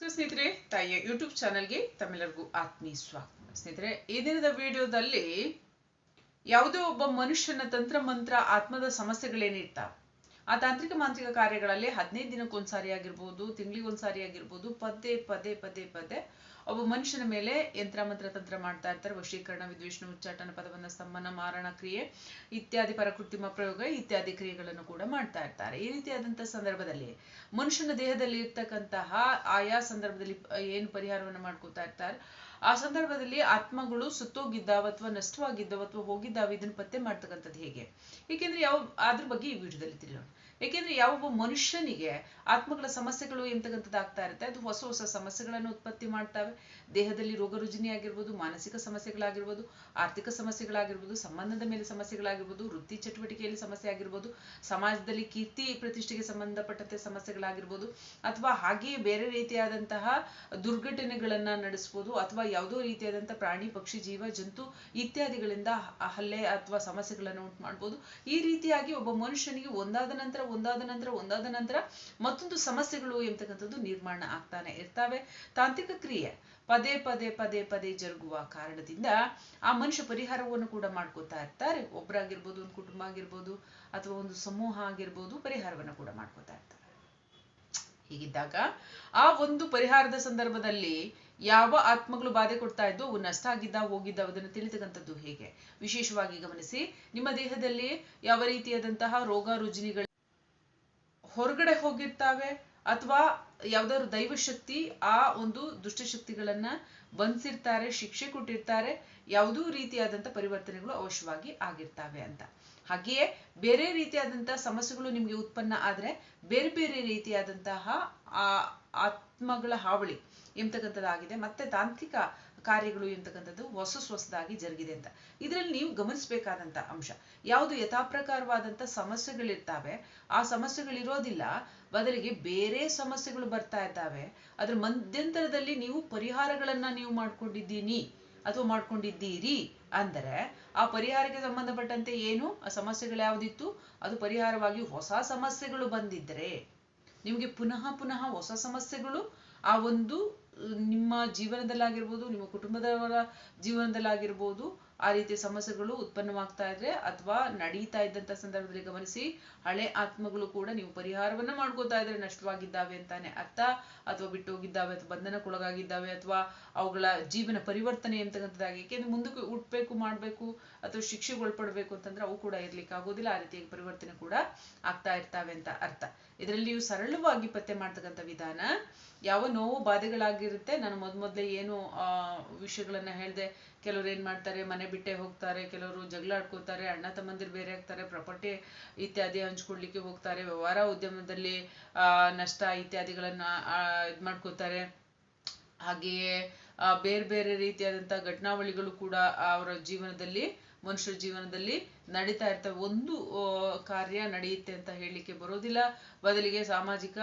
ಸ್ನೇಹಿತರೆ, ತಾಯಿಯ ಯೂಟ್ಯೂಬ್ ಚಾನೆಲ್ಗೆ ತಮ್ಮೆಲ್ಲರಿಗೂ ಆತ್ಮೀಯ ಸ್ವಾಗತ. ಸ್ನೇಹಿತರೆ, ಈ ದಿನದ ವಿಡಿಯೋದಲ್ಲಿ ಯಾವುದೋ ಒಬ್ಬ ಮನುಷ್ಯನ ತಂತ್ರ ಮಂತ್ರ ಆತ್ಮದ ಸಮಸ್ಯೆಗಳೇನಿರ್ತಾವ. ಆ ತಾಂತ್ರಿಕ ಮಾಂತ್ರಿಕ ಕಾರ್ಯಗಳಲ್ಲಿ ಹದಿನೈದು ದಿನಕ್ಕೊಂದ್ಸಾರಿ ಆಗಿರ್ಬೋದು ತಿಂಗಳಿಗೊಂದ್ಸಾರಿ ಆಗಿರ್ಬೋದು ಪದೇ ಪದೇ ಪದೇ ಪದೇ ಒಬ್ಬ ಮನುಷ್ಯನ ಮೇಲೆ ಯಂತ್ರ, ಮಂತ್ರ, ತಂತ್ರ ಮಾಡ್ತಾ ಇರ್ತಾರೆ. ವಶೀಕರಣ, ವಿದ್ವೇಷಣ, ಉಚ್ಚಾಟನ, ಪದವನ್ನ ಸ್ತಂಭನ, ಮಾರಣ, ಕ್ರಿಯೆ ಇತ್ಯಾದಿ ಪರಕೃತ್ರಿಮ ಪ್ರಯೋಗ ಇತ್ಯಾದಿ ಕ್ರಿಯೆಗಳನ್ನು ಕೂಡ ಮಾಡ್ತಾ ಇರ್ತಾರೆ. ಈ ರೀತಿಯಾದಂತಹ ಸಂದರ್ಭದಲ್ಲಿ ಮನುಷ್ಯನ ದೇಹದಲ್ಲಿ ಇರ್ತಕ್ಕಂತಹ ಆಯಾ ಸಂದರ್ಭದಲ್ಲಿ ಏನು ಪರಿಹಾರವನ್ನು ಮಾಡ್ಕೋತಾ ಇರ್ತಾರೆ? ಆ ಸಂದರ್ಭದಲ್ಲಿ ಆತ್ಮಗಳು ಸುತ್ತೋಗಿದ್ದಾವ ಅಥವಾ ನಷ್ಟವಾಗಿದ್ದಾವ ಅಥವಾ ಹೋಗಿದ್ದಾವೆ, ಇದನ್ನ ಪತ್ತೆ ಮಾಡ್ತಕ್ಕಂಥದ್ದು ಹೇಗೆ? ಏಕೆಂದ್ರೆ ಯಾವ, ಅದ್ರ ಬಗ್ಗೆ ಈ ವಿಡಿಯೋದಲ್ಲಿ ತಿಳಿಯೋಣ. ಏಕೆಂದ್ರೆ ಯಾವೊಬ್ಬ ಮನುಷ್ಯನಿಗೆ ಆತ್ಮಗಳ ಸಮಸ್ಯೆಗಳು ಎಂತಕ್ಕಂಥದ್ದು ಆಗ್ತಾ ಇರುತ್ತೆ, ಅದು ಹೊಸ ಹೊಸ ಸಮಸ್ಯೆಗಳನ್ನು ಉತ್ಪತ್ತಿ ಮಾಡ್ತವೆ. ದೇಹದಲ್ಲಿ ರೋಗ ರುಜಿನಿ ಆಗಿರ್ಬೋದು ಮಾನಸಿಕ ಸಮಸ್ಯೆಗಳಾಗಿರ್ಬೋದು, ಆರ್ಥಿಕ ಸಮಸ್ಯೆಗಳಾಗಿರ್ಬೋದು, ಸಂಬಂಧದ ಮೇಲೆ ಸಮಸ್ಯೆಗಳಾಗಿರ್ಬೋದು, ವೃತ್ತಿ ಚಟುವಟಿಕೆಯಲ್ಲಿ ಸಮಸ್ಯೆ ಆಗಿರ್ಬೋದು, ಸಮಾಜದಲ್ಲಿ ಕೀರ್ತಿ ಪ್ರತಿಷ್ಠೆಗೆ ಸಂಬಂಧಪಟ್ಟಂತೆ ಸಮಸ್ಯೆಗಳಾಗಿರ್ಬೋದು, ಅಥವಾ ಹಾಗೆಯೇ ಬೇರೆ ರೀತಿಯಾದಂತಹ ದುರ್ಘಟನೆಗಳನ್ನ ನಡೆಸ್ಬೋದು, ಅಥವಾ ಯಾವುದೋ ರೀತಿಯಾದಂತಹ ಪ್ರಾಣಿ, ಪಕ್ಷಿ, ಜೀವ, ಜಂತು ಇತ್ಯಾದಿಗಳಿಂದ ಹಲ್ಲೆ ಅಥವಾ ಸಮಸ್ಯೆಗಳನ್ನು ಉಂಟು ಮಾಡ್ಬೋದು. ಈ ರೀತಿಯಾಗಿ ಒಬ್ಬ ಮನುಷ್ಯನಿಗೆ ಒಂದಾದ ನಂತರ ಒಂದಾದ ನಂತರ ಒಂದಾದ ನಂತರ ಮತ್ತೊಂದು ಸಮಸ್ಯೆಗಳು ಎಂತಕ್ಕಂಥದ್ದು ನಿರ್ಮಾಣ ಆಗ್ತಾನೆ ಇರ್ತವೆ. ತಾಂತ್ರಿಕ ಕ್ರಿಯೆ ಪದೇ ಪದೇ ಪದೇ ಪದೇ ಜರುಗುವ ಕಾರಣದಿಂದ ಆ ಮನುಷ್ಯ ಪರಿಹಾರವನ್ನು ಕೂಡ ಮಾಡ್ಕೋತಾ ಇರ್ತಾರೆ. ಒಬ್ಬರಾಗಿರ್ಬೋದು ಒಂದು ಕುಟುಂಬ ಆಗಿರ್ಬೋದು, ಅಥವಾ ಒಂದು ಸಮೂಹ ಆಗಿರ್ಬೋದು, ಪರಿಹಾರವನ್ನು ಕೂಡ ಮಾಡ್ಕೋತಾ ಇರ್ತಾರೆ. ಹೀಗಿದ್ದಾಗ ಆ ಒಂದು ಪರಿಹಾರದ ಸಂದರ್ಭದಲ್ಲಿ ಯಾವ ಆತ್ಮಗಳು ಬಾಧೆ ಕೊಡ್ತಾ ಇದ್ದು, ಅವು ನಷ್ಟ ಆಗಿದ್ದ ಹೋಗಿದ್ದ ಅದನ್ನು ತಿಳಿತಕ್ಕಂಥದ್ದು ಹೇಗೆ? ವಿಶೇಷವಾಗಿ ಗಮನಿಸಿ, ನಿಮ್ಮ ದೇಹದಲ್ಲಿ ಯಾವ ರೀತಿಯಾದಂತಹ ರೋಗ ರುಜಿನಿಗಳು ಹೊರಗಡೆ ಹೋಗಿರ್ತಾವೆ ಅಥವಾ ಯಾವ್ದಾದ್ರು ದೈವಶಕ್ತಿ ಆ ಒಂದು ದುಷ್ಟಶಕ್ತಿಗಳನ್ನ ಬಂಧಿಸಿರ್ತಾರೆ, ಶಿಕ್ಷೆ ಕೊಟ್ಟಿರ್ತಾರೆ, ಯಾವುದೋ ರೀತಿಯಾದಂಥ ಪರಿವರ್ತನೆಗಳು ಅವಶ್ಯವಾಗಿ ಆಗಿರ್ತಾವೆ ಅಂತ. ಹಾಗೆಯೇ ಬೇರೆ ರೀತಿಯಾದಂತಹ ಸಮಸ್ಯೆಗಳು ನಿಮಗೆ ಉತ್ಪನ್ನ ಆದ್ರೆ ಬೇರೆ ಬೇರೆ ರೀತಿಯಾದಂತಹ ಆ ಆತ್ಮಗಳ ಹಾವಳಿ ಎಂಬತಕ್ಕಂಥದ್ದಾಗಿದೆ ಮತ್ತೆ ತಾಂತ್ರಿಕ ಕಾರ್ಯಗಳು ಎಂತಕ್ಕಂಥದ್ದು ಹೊಸ ಹೊಸದಾಗಿ ಜರುಗಿದೆ ಅಂತ. ಇದರಲ್ಲಿ ನೀವು ಗಮನಿಸಬೇಕಾದಂತ ಅಂಶ, ಯಾವುದು ಯಥಾಪ್ರಕಾರವಾದಂತ ಸಮಸ್ಯೆಗಳಿರ್ತಾವೆ, ಆ ಸಮಸ್ಯೆಗಳಿರೋದಿಲ್ಲ, ಬದಲಿಗೆ ಬೇರೆ ಸಮಸ್ಯೆಗಳು ಬರ್ತಾ ಇದ್ದಾವೆ, ಅದ್ರ ಮಧ್ಯಂತರದಲ್ಲಿ ನೀವು ಪರಿಹಾರಗಳನ್ನ ನೀವು ಮಾಡ್ಕೊಂಡಿದ್ದೀನಿ ಅಥವಾ ಮಾಡ್ಕೊಂಡಿದ್ದೀರಿ ಅಂದರೆ, ಆ ಪರಿಹಾರಕ್ಕೆ ಸಂಬಂಧಪಟ್ಟಂತೆ ಏನು, ಆ ಸಮಸ್ಯೆಗಳು ಯಾವ್ದಿತ್ತು, ಅದು ಪರಿಹಾರವಾಗಿ ಹೊಸ ಸಮಸ್ಯೆಗಳು ಬಂದಿದ್ರೆ, ನಿಮಗೆ ಪುನಃ ಪುನಃ ಹೊಸ ಸಮಸ್ಯೆಗಳು ಆ ಒಂದು ನಿಮ್ಮ ಜೀವನದಲ್ಲಾಗಿರ್ಬೋದು, ನಿಮ್ಮ ಕುಟುಂಬದವರ ಜೀವನದಲ್ಲಾಗಿರ್ಬೋದು ಆ ರೀತಿಯ ಸಮಸ್ಯೆಗಳು ಉತ್ಪನ್ನವಾಗ್ತಾ ಇದ್ರೆ ಅಥವಾ ನಡೀತಾ ಇದ್ದಂತ ಸಂದರ್ಭದಲ್ಲಿ ಗಮನಿಸಿ ಹಳೆ ಆತ್ಮಗಳು ಕೂಡ ನೀವು ಪರಿಹಾರವನ್ನ ಮಾಡ್ಕೋತಾ ಇದ್ರೆ ನಷ್ಟವಾಗಿದ್ದಾವೆ ಅಂತಾನೆ ಅರ್ಥ. ಅಥವಾ ಬಿಟ್ಟೋಗಿದ್ದಾವೆ, ಅಥವಾ ಬಂಧನಕ್ಕೊಳಗಾಗಿದ್ದಾವೆ, ಅಥವಾ ಅವುಗಳ ಜೀವನ ಪರಿವರ್ತನೆ ಅಂತಕ್ಕಂಥದ್ದಾಗಿ ಏಕೆಂದ್ರೆ ಮುಂದಕ್ಕೆ ಹುಟ್ಬೇಕು, ಮಾಡ್ಬೇಕು, ಅಥವಾ ಶಿಕ್ಷೆಗೆ ಒಳಪಡ್ಬೇಕು ಅಂತಂದ್ರೆ ಅವು ಕೂಡ ಇರ್ಲಿಕ್ಕೆ ಆಗೋದಿಲ್ಲ ಆ ರೀತಿಯಾಗಿ ಪರಿವರ್ತನೆ ಕೂಡ ಆಗ್ತಾ ಇರ್ತಾವೆ ಅಂತ ಅರ್ಥ. ಇದರಲ್ಲಿ ಸರಳವಾಗಿ ಪತ್ತೆ ಮಾಡ್ತಕ್ಕಂಥ ವಿಧಾನ, ಯಾವ ನೋವು ಬಾಧೆಗಳಾಗಿರುತ್ತೆ ನಾನು ಮೊದ್ ಮೊದ್ಲೇ ಏನು ವಿಷಯಗಳನ್ನ ಹೇಳ್ದೆ. ಕೆಲವರು ಏನ್ ಮಾಡ್ತಾರೆ, ಮನೆ ಬಿಟ್ಟೆ ಹೋಗ್ತಾರೆ, ಕೆಲವರು ಜಗಳ ಆಡ್ಕೋತಾರೆ ಅಣ್ಣ ತಮ್ಮಂದಿರು ಬೇರೆ ಆಗ್ತಾರೆ ಪ್ರಾಪರ್ಟಿ ಇತ್ಯಾದಿ ಹಂಚ್ಕೊಡ್ಲಿಕ್ಕೆ ಹೋಗ್ತಾರೆ, ವ್ಯವಹಾರ ಉದ್ಯಮದಲ್ಲಿ ನಷ್ಟ ಇತ್ಯಾದಿಗಳನ್ನ ಇದ್ ಮಾಡ್ಕೋತಾರೆ ಹಾಗೆಯೇ ಬೇರೆ ಬೇರೆ ರೀತಿಯಾದಂಥ ಘಟನಾವಳಿಗಳು ಕೂಡ ಅವರ ಜೀವನದಲ್ಲಿ, ಮನುಷ್ಯರ ಜೀವನದಲ್ಲಿ ನಡೀತಾ ಇರ್ತವೆ. ಒಂದು ಕಾರ್ಯ ನಡೆಯುತ್ತೆ ಅಂತ ಹೇಳಲಿಕ್ಕೆ ಬರೋದಿಲ್ಲ. ಬದಲಿಗೆ ಸಾಮಾಜಿಕ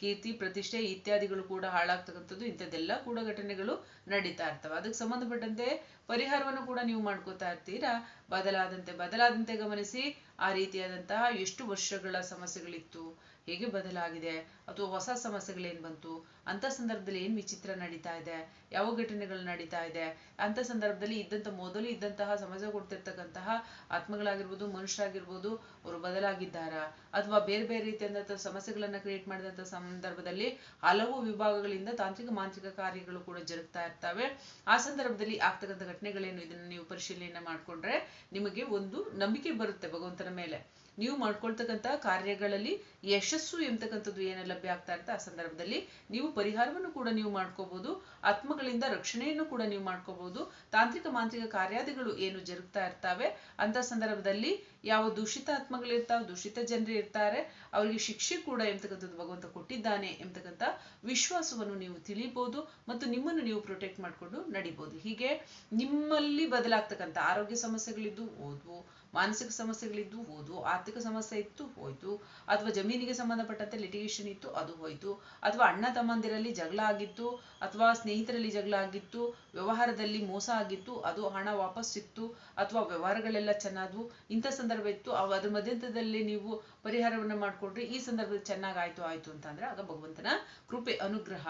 ಕೀರ್ತಿ, ಪ್ರತಿಷ್ಠೆ ಇತ್ಯಾದಿಗಳು ಕೂಡ ಹಾಳಾಗ್ತಕ್ಕಂಥದ್ದು ಇಂಥದ್ದೆಲ್ಲ ಕೂಡ ಘಟನೆಗಳು ನಡೀತಾ ಇರ್ತವೆ. ಅದಕ್ಕೆ ಸಂಬಂಧಪಟ್ಟಂತೆ ಪರಿಹಾರವನ್ನು ಕೂಡ ನೀವು ಮಾಡ್ಕೋತಾ ಇರ್ತೀರಾ? ಬದಲಾದಂತೆ ಬದಲಾದಂತೆ ಗಮನಿಸಿ ಆ ರೀತಿಯಾದಂತಹ ಎಷ್ಟು ವರ್ಷಗಳ ಸಮಸ್ಯೆಗಳಿತ್ತು? ಹೇಗೆ ಬದಲಾಗಿದೆ? ಅಥವಾ ಹೊಸ ಸಮಸ್ಯೆಗಳೇನು ಬಂತು? ಅಂತ ಸಂದರ್ಭದಲ್ಲಿ ಏನು ವಿಚಿತ್ರ ನಡೀತಾ ಇದೆ? ಯಾವ ಘಟನೆಗಳು ನಡೀತಾ ಇದೆ? ಅಂತ ಸಂದರ್ಭದಲ್ಲಿ ಇದ್ದಂಥ, ಮೊದಲು ಇದ್ದಂತಹ, ಸಮಸ್ಯೆ ಕೊಡ್ತಿರ್ತಕ್ಕಂತಹ ಆತ್ಮಗಳಾಗಿರ್ಬೋದು, ಮನುಷ್ಯರಾಗಿರ್ಬೋದು, ಅವರು ಬದಲಾಗಿದ್ದಾರಾ? ಅಥವಾ ಬೇರೆ ಬೇರೆ ರೀತಿಯಾದಂಥ ಸಮಸ್ಯೆಗಳನ್ನು ಕ್ರಿಯೇಟ್ ಮಾಡಿದಂಥ ಸಂದರ್ಭದಲ್ಲಿ ಹಲವು ವಿಭಾಗಗಳಿಂದ ತಾಂತ್ರಿಕ, ಮಾಂತ್ರಿಕ ಕಾರ್ಯಗಳು ಕೂಡ ಜರುಗ್ತಾ ಇರ್ತವೆ. ಆ ಸಂದರ್ಭದಲ್ಲಿ ಆಗ್ತಕ್ಕಂಥ ಘಟನೆಗಳೇನು? ಇದನ್ನ ನೀವು ಪರಿಶೀಲನೆ ಮಾಡ್ಕೊಂಡ್ರೆ ನಿಮಗೆ ಒಂದು ನಂಬಿಕೆ ಬರುತ್ತೆ ಭಗವಂತನ ಮೇಲೆ. ನೀವು ಮಾಡ್ಕೊಳ್ತಕ್ಕಂಥ ಕಾರ್ಯಗಳಲ್ಲಿ ಯಶಸ್ಸು ಎಂತಕ್ಕಂಥದ್ದು ಏನ ಲಭ್ಯ ಆಗ್ತಾ ಇರುತ್ತೆ ಆ ಸಂದರ್ಭದಲ್ಲಿ ನೀವು ಪರಿಹಾರವನ್ನು ಕೂಡ ನೀವು ಮಾಡ್ಕೋಬಹುದು ಆತ್ಮಗಳಿಂದ ರಕ್ಷಣೆಯನ್ನು ಕೂಡ ನೀವು ಮಾಡ್ಕೋಬಹುದು ತಾಂತ್ರಿಕ ಮಾಂತ್ರಿಕ ಕಾರ್ಯಾದಿಗಳು ಏನು ಜರುಗ್ತಾ ಇರ್ತಾವೆ ಅಂತ ಸಂದರ್ಭದಲ್ಲಿ ಯಾವ ದೂಷಿತ ಆತ್ಮಗಳಿರ್ತಾವೆ ದೂಷಿತ ಜನರು ಇರ್ತಾರೆ, ಅವರಿಗೆ ಶಿಕ್ಷೆ ಕೂಡ ಎಂತಕ್ಕಂಥದ್ದು ಭಗವಂತ ಕೊಟ್ಟಿದ್ದಾನೆ ಎಂತಕ್ಕಂಥ ವಿಶ್ವಾಸವನ್ನು ನೀವು ತಿಳಿಬಹುದು ಮತ್ತು ನಿಮ್ಮನ್ನು ನೀವು ಪ್ರೊಟೆಕ್ಟ್ ಮಾಡ್ಕೊಂಡು ನಡಿಬಹುದು ಹೀಗೆ ನಿಮ್ಮಲ್ಲಿ ಬದಲಾಗ್ತಕ್ಕಂಥ ಆರೋಗ್ಯ ಸಮಸ್ಯೆಗಳಿದ್ದು ಹೋದ್ವು ಮಾನಸಿಕ ಸಮಸ್ಯೆಗಳಿದ್ದು ಹೋದ್ವು ಆರ್ಥಿಕ ಸಮಸ್ಯೆ ಇತ್ತು ಹೋಯ್ತು, ಅಥವಾ ಜಮೀನಿಗೆ ಸಂಬಂಧಪಟ್ಟಂತೆ ಲಿಟಿಗೇಷನ್ ಇತ್ತು, ಅದು ಹೋಯ್ತು, ಅಥವಾ ಅಣ್ಣ ತಮ್ಮಂದಿರಲ್ಲಿ ಜಗಳ ಆಗಿತ್ತು, ಅಥವಾ ಸ್ನೇಹಿತರಲ್ಲಿ ಜಗಳ ಆಗಿತ್ತು, ವ್ಯವಹಾರದಲ್ಲಿ ಮೋಸ ಆಗಿತ್ತು, ಅದು ಹಣ ವಾಪಸ್ ಸಿಕ್ತು ಅಥವಾ ವ್ಯವಹಾರಗಳೆಲ್ಲ ಚೆನ್ನಾದ್ವು, ಇಂಥ ಸಂದರ್ಭ ಇತ್ತು. ಅದ್ರ ಮಧ್ಯಂತರದಲ್ಲಿ ನೀವು ಪರಿಹಾರವನ್ನ ಮಾಡಿಕೊಂಡ್ರೆ ಈ ಸಂದರ್ಭದಲ್ಲಿ ಚೆನ್ನಾಗಿ ಆಯ್ತು ಆಯ್ತು ಅಂತ ಅಂದ್ರೆ ಆಗ ಭಗವಂತನ ಕೃಪೆ, ಅನುಗ್ರಹ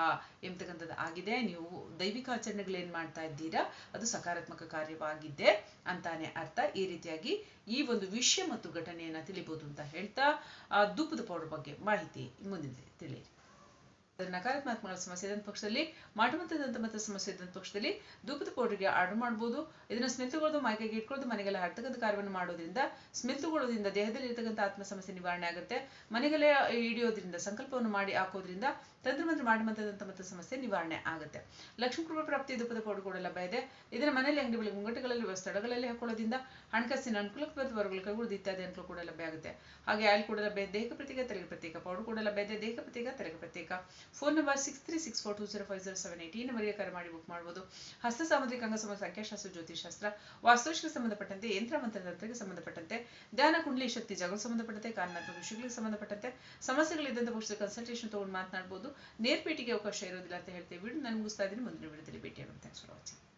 ಎಂಬತಕ್ಕಂಥದ್ದು ಆಗಿದೆ. ನೀವು ದೈವಿಕ ಆಚರಣೆಗಳೇನ್ ಮಾಡ್ತಾ ಇದ್ದೀರಾ? ಅದು ಸಕಾರಾತ್ಮಕ ಕಾರ್ಯವಾಗಿದೆ ಅಂತಾನೆ ಅರ್ಥ. ಈ ರೀತಿಯಾಗಿ ಈ ಒಂದು ವಿಷಯ ಮತ್ತು ಘಟನೆಯನ್ನ ತಿಳಿಬಹುದು ಅಂತ ಹೇಳ್ತಾ, ಆ ಧೂಪದ ಪೌಡರ್ ಬಗ್ಗೆ ಮಾಹಿತಿ ಮುಂದಿನ ತಿಳಿಯಿರಿ ನಕಾರಾತ್ಮಕಗಳ ಸಮಸ್ಯೆ ಇದ್ದಂತ ಪಕ್ಷದಲ್ಲಿ ಮಾಟಮಂತ ದಂತಮಂತ ಸಮಸ್ಯೆ ಇದ್ದಂತ ಪಕ್ಷದಲ್ಲಿ ಧೂಪದ ಪೌಡರ್ಗೆ ಆರ್ಡರ್ ಮಾಡಬಹುದು ಇದನ್ನ ಸ್ಮೆಲ್ ಮೈಕೆಗೆ ಇಟ್ಕೊಳ್ಳೋದು, ಮನೆಗೆಲ್ಲ ಹರ್ತಕದ ಕಾರ್ಯವನ್ನು ಮಾಡೋದ್ರಿಂದ ಸ್ಮೆಲ್ ದೇಹದಲ್ಲಿ ಇರತಕ್ಕಂಥ ಆತ್ಮ ಸಮಸ್ಯೆ ನಿವಾರಣೆ ಆಗುತ್ತೆ. ಮನೆಗೆಲ್ಲ ಹಿಡಿಯೋದ್ರಿಂದ, ಸಂಕಲ್ಪವನ್ನು ಮಾಡಿ ಹಾಕೋದ್ರಿಂದ ತಂತ್ರಮಂತ್ರ ಮಾಟಮಂತ ದಂತಮಂತ ಸಮಸ್ಯೆ ನಿವಾರಣೆ ಆಗುತ್ತೆ. ಲಕ್ಷ್ಮೀ ಪ್ರಾಪ್ತಿ ಧೂಪದ ಪೌಡರ್ ಕೂಡ ಲಭ್ಯ ಇದೆ. ಇದನ್ನ ಮನೆಯಲ್ಲಿ ಅಂಗಡಿ ಬಳಿ ಮುಂಗಟ್ಟುಗಳಲ್ಲಿ ಸ್ಥಳಗಳಲ್ಲಿ ಹಾಕೊಳ್ಳೋದ್ರಿಂದ ಹಣಕಾಸಿನ ಅನುಕೂಲಕ್ಕೆ ವರ್ಗಗಳ ಇತ್ಯಾದಿ ಅನುಕೂಲ ಕೂಡ ಲಭ್ಯ ಆಗುತ್ತೆ. ಹಾಗೆ ಆಯಿಲ್ ಕೂಡ ಲಭ್ಯ ದೇಹ ಪ್ರತ್ಯೇಕ ತಲೆಗೆ ಪ್ರತ್ಯೇಕ, ಪೌಡರ್ ಕೂಡ ಲಭ್ಯ ಇದೆ. ದೇಹ ಪ್ರತ್ಯೇಕ ತಲೆಗೆ ಪ್ರತ್ಯೇಕ. Phone number six three six four two zero five zero seven eight ಈ ನಂಬರ್ಗೆ ಕರೆ ಮಾಡಿ ಬುಕ್ ಮಾಡಬಹುದು ಹಸ್ತ ಸಾಮುದ್ರಿಕ ಅಂಗಸಮ ಸಂಖ್ಯಾಶಾಸ್ತ್ರ ಜ್ಯೋತಿಷಾಸ್ತ್ರ ವಾಸ್ತುಶಿಗೆ ಸಂಬಂಧಪಟ್ಟಂತೆ ಯಂತ್ರ ಮಂತ್ರತಂತ್ರಕ್ಕೆ ಸಂಬಂಧಪಟ್ಟಂತೆ, ಧ್ಯಾನ, ಕುಂಡಲಿ, ಶಕ್ತಿ ಜಗಳ ಸಂಬಂಧಪಟ್ಟಂತೆ ಕಾರಣಾತ್ಮಕ ವಿಷಯಗಳಿಗೆ ಸಂಬಂಧಪಟ್ಟಂತೆ ಸಮಸ್ಯೆಗಳಿದ್ದಂಥ ಪಕ್ಷದ ಕನ್ಸಲ್ಟೇಷನ್ ತಗೊಂಡು ಮಾತನಾಡಬಹುದು ನೇರ್ಪೇಟಿಗೆ ಅವಕಾಶ ಇರೋದಿಲ್ಲ ಅಂತ ಹೇಳ್ತೇವೆ ವಿಡಿಯೋ ನಾನು ಮುಗಿಸ್ತಾ ಇದ್ದೀನಿ. ಮುಂದಿನ ವಿಡಿಯೋದಲ್ಲಿ ಭೇಟಿಯಾಗುತ್ತೆ